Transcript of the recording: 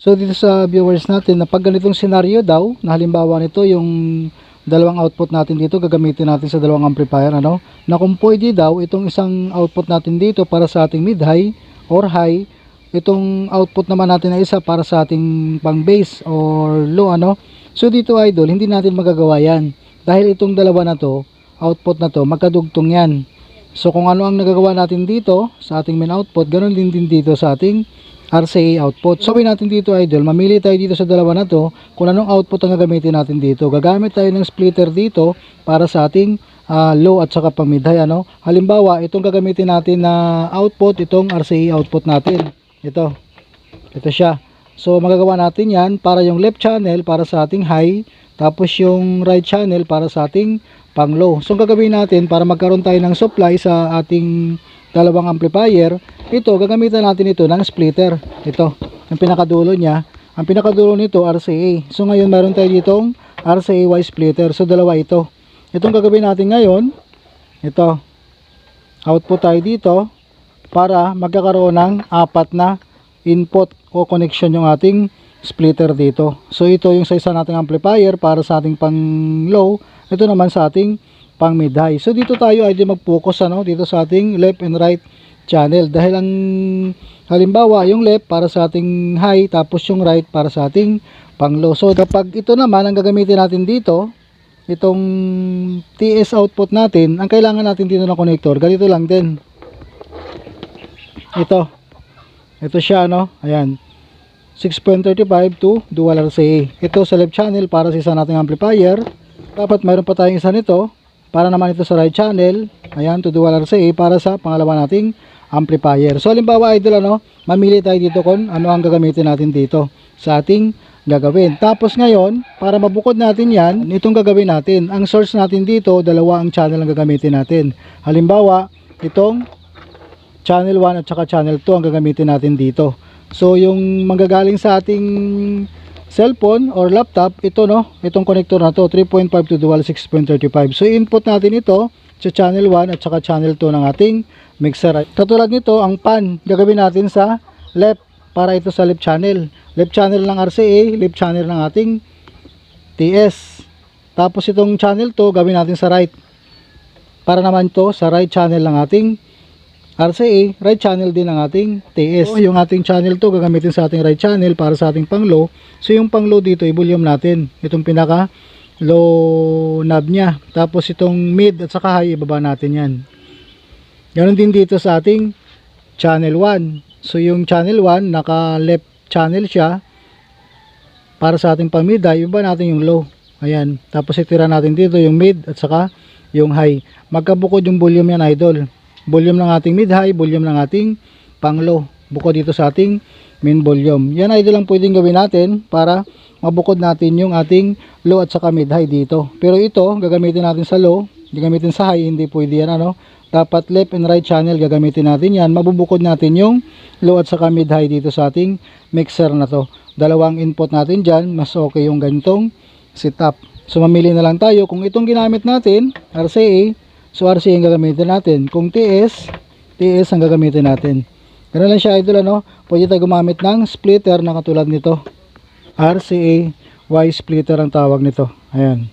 So dito sa viewers natin na pag ganitong senaryo daw, na halimbawa nito yung dalawang output natin dito gagamitin natin sa dalawang amplifier ano, na kung pwede daw itong isang output natin dito para sa ating mid high or high, itong output naman natin na isa para sa ating pang bass or low ano. So dito idol, hindi natin magagawa yan. Dahil itong dalawa na to, output na to, magkadugtong yan. So kung ano ang nagagawa natin dito sa ating main output, ganoon din din dito sa ating RCA output. So, natin dito idol, mamili tayo dito sa dalawa na to kung anong output ang gagamitin natin dito. Gagamit tayo ng splitter dito para sa ating ah, low at saka pang mid high. Ano? Halimbawa, itong gagamitin natin na output, itong RCA output natin. Ito. Ito siya. So, magagawa natin yan para yung left channel para sa ating high, tapos yung right channel para sa ating pang low. So, gagawin natin para magkaroon tayo ng supply sa ating dalawang amplifier, ito, gagamitan natin ito ng splitter. Ito, ang pinakadulo niya. Ang pinakadulo nito, RCA. So, ngayon meron tayo ditong RCA Y splitter. So, dalawa ito. Itong gagawin natin ngayon, ito, output tayo dito para magkakaroon ng apat na input o connection yung ating splitter dito. So, ito yung sa isa nating amplifier para sa ating pang low. Ito naman sa ating pang mid high. So, dito tayo ay mag-focus ano, dito sa ating left and right channel dahil ang halimbawa yung left para sa ating high tapos yung right para sa ating pang low. So kapag ito naman ang gagamitin natin dito, itong TS output natin, ang kailangan natin dito na connector, ganito lang din. Ito. Ito siya no. Ayan. 6.35 to dual RCA. Ito sa left channel para sa isa nating amplifier. Dapat mayroon pa tayong isa nito para naman ito sa right channel. Ayan, to dual RCA para sa pangalawa nating amplifier. So, halimbawa, idol, ano, mamili tayo dito kung ano ang gagamitin natin dito sa ating gagawin. Tapos ngayon, para mabukod natin yan, itong gagawin natin. Ang source natin dito, dalawa ang channel ang gagamitin natin. Halimbawa, itong channel 1 at saka channel 2 ang gagamitin natin dito. So, yung manggagaling sa ating cellphone or laptop, ito no, itong connector na to, 3.5 to dual 6.35. So, input natin ito sa channel 1 at saka channel 2 ng ating mixer. Katulad nito, ang pan, gagawin natin sa left para ito sa left channel. Left channel ng RCA, left channel ng ating TS. Tapos itong channel 2, gawin natin sa right. Para naman to sa right channel ng ating RCA, right channel din ng ating TS. So, yung ating channel 2 gagamitin sa ating right channel para sa ating pang low. So yung pang low dito, i-volume natin. Itong pinaka low knob niya. Tapos itong mid at saka high, ibaba natin yan. Ganon din dito sa ating channel 1. So yung channel 1, naka left channel siya. Para sa ating pang mid high, ibaba natin yung low. Ayan. Tapos itira natin dito yung mid at saka yung high. Magkabukod yung volume yan idol volume ng ating mid high, volume ng ating pang low. Bukod dito sa ating main volume. Yan ay lang pwedeng gawin natin para mabukod natin yung ating low at saka mid high dito. Pero ito, gagamitin natin sa low, gagamitin sa high, hindi pwede yan ano. Dapat left and right channel gagamitin natin yan. Mabubukod natin yung low at saka mid high dito sa ating mixer na to. Dalawang input natin dyan, mas okay yung ganitong setup. So mamili na lang tayo kung itong ginamit natin, RCA, So RCA ang gagamitin natin. Kung TS, TS ang gagamitin natin. Ganun lang siya idol ano. Pwede tayo gumamit ng splitter na katulad nito. RCA Y splitter ang tawag nito. Ayan.